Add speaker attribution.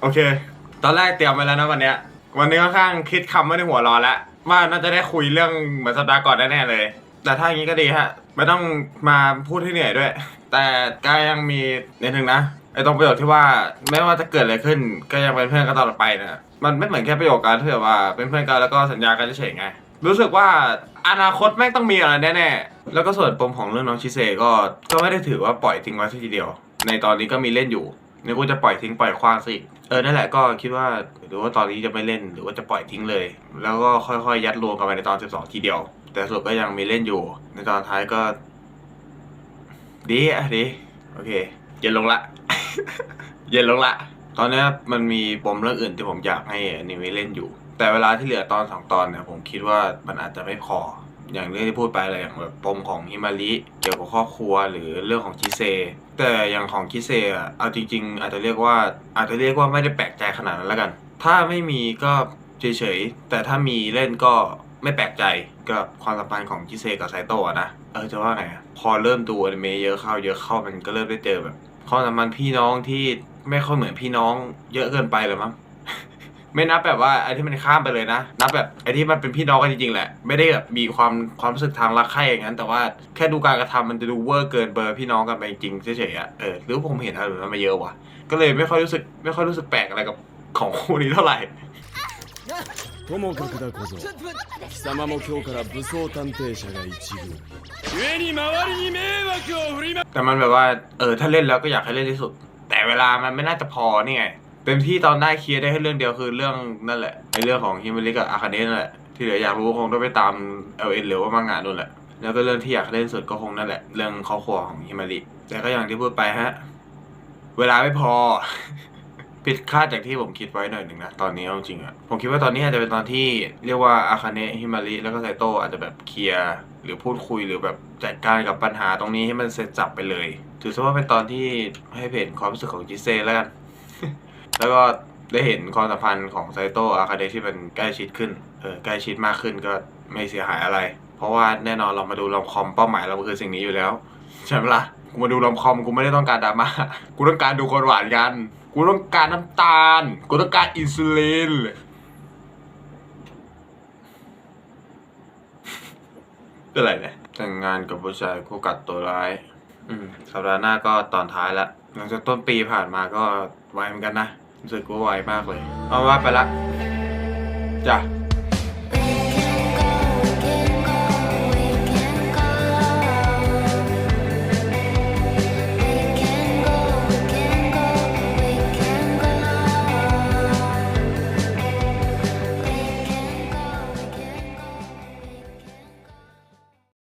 Speaker 1: โอเค ตอนแรกเตรียมไว้แล้วนะวันเนี้ย วันนี้ค่อนข้างคิดคำไม่ได้หัวร้อนแล้วว่าน่าจะได้คุยเรื่องเหมือนสัปดาห์ก่อนแน่ๆเลย แต่ถ้าอย่างนี้ก็ดีฮะ ไม่ต้องมาพูดให้เหนื่อยด้วย แต่ก็ยังมีนิดนึงนะไอ้ตรงประโยคที่ว่าไม่ว่าจะเกิดอะไรขึ้น ก็ยังเป็นเพื่อนกันตลอดไปนะมันไม่เหมือนแค่ประโยคการที่แบบว่าเป็นเพื่อนกันแล้วก็สัญญากันเฉยๆไง รู้สึกว่าอนาคตแม่งต้องมีอะไรแน่ๆ แล้วก็ส่วนปมของเรื่องน้องชิเซก็ก็ไม่ได้ถือว่าปล่อยทิ้งไว้ทีเดียว ในตอนนี้ก็มีเล่นอยู่นึกว่าจะปล่อยทิ้งปล่อยควางสิ เออนั่นแหละก็คิดว่าหรือว่าตอนนี้จะไม่เล่นหรือว่าจะปล่อยทิ้งเลย แล้วก็ค่อยๆยัดรวมกันไปในตอน 12 ทีเดียว แต่สรุปก็ยังมีเล่นอยู่ ในตอนท้ายก็ ดีอะดีโอเค เย็นลงละ เย็นลงละ ตอนนี้มันมีปมเรื่องอื่นที่ผมอยากให้อนิเมะเล่นอยู่ แต่เวลาที่เหลือตอนสองตอนเนี่ยผมคิดว่ามันอาจจะไม่พอ อย่างเรื่องที่พูดไปอะไรอย่างแบบปมของฮิมาริเกี่ยวกับครอบครัวหรือเรื่องของคิเซ แต่อย่างของคิเซอะเอาจริง ๆ อาจจะเรียกว่าอาจจะเรียกว่าไม่ได้แปลกใจขนาดนั้นแล้วกัน ถ้าไม่มีก็เฉยๆแต่ถ้ามีเล่นก็ไม่แปลกใจกับความสัมพันธ์ของคิเซกับไซโตะนะเออจะว่าไงพอเริ่มดูอนิเมะเยอะเข้าเยอะเข้ามันก็เริ่มได้เจอแบบความสัมพันธ์พี่น้องที่ไม่ค่อยเหมือนพี่น้องเยอะเกินไปเลยมั้ง ไม่นับแบบว่าไอ้ที่มันข้ามไปเลยนะ นับแบบไอ้ที่มันเป็นพี่น้องกันจริงๆแหละ ไม่ได้แบบมีความความรู้สึกทางรักใคร่อย่างนั้น แต่ว่าแค่ดูการกระทำมันจะดูเวอร์เกินเบอร์พี่น้องกันไปจริงๆเฉยๆอ่ะเออหรือว่าผมเห็นอะไรแบบนั้นมาเยอะว่ะ ก็เลยไม่ค่อยรู้สึกไม่ค่อยรู้สึกแปลกอะไรกับของคู่นี้เท่าไหร่
Speaker 2: ともかくだ小僧貴様も今日から武装探偵社が一軍故に周りに迷惑を振りま
Speaker 1: แต่มันแบบว่าเออถ้าเล่นแล้วก็อยากให้เล่นที่สุด แต่เวลามันไม่น่าจะพอนี่ไง เต็มที่ตอนได้เคลียร์ได้แค่เรื่องเดียวคือเรื่องนั่นแหละไอเรื่องของฮิมาริกับอาคาเนะนั่นแหละที่เหลืออยากรู้ก็คงต้องไปตาม L N หรือว่ามังงะนู่นแหละแล้วก็เรื่องที่อยากเล่นสุดก็คงนั่นแหละ เรื่องครอบครัวของฮิมาริแต่ก็อย่างที่พูดไปฮะ เวลาไม่พอ ผิดคาดจากที่ผมคิดไว้หน่อยหนึ่งนะ ตอนนี้เอาจริงอะผมคิดว่าตอนนี้อาจจะเป็นตอนที่เรียกว่าอาคาเนะฮิมาริแล้วก็ไซโตอาจจะแบบเคลียร์หรือพูดคุยหรือแบบจัดการกับปัญหาตรงนี้ให้มันเสร็จสับไปเลย ถือซะว่าเป็นตอนที่ให้เห็นความรู้สึกของจิเซแล้วกัน แล้วก็ได้เห็นความสัมพันธ์ของไซโตะอาคาเนะที่มันใกล้ชิดขึ้น เออ ใกล้ชิดมากขึ้นก็ไม่เสียหายอะไร เพราะว่าแน่นอนเรามาดูลอมคอมเป้าหมายเราคือสิ่งนี้อยู่แล้ว ใช่ไหมล่ะ กูมาดูลอมคอมกูไม่ได้ต้องการดราม่า กูต้องการดูคนหวานกัน กูต้องการน้ำตาล กูต้องการอินซูลินเป็นไรเนี่ย แต่งงานกับผู้ชายคู่กัดตัวร้าย อืม สัปดาห์หน้าก็ตอนท้ายละ หลังจากต้นปีผ่านมาก็ไวเหมือนกันนะ รู้สึกว่าไวมากเลย เอาว่าไปละจ้ะ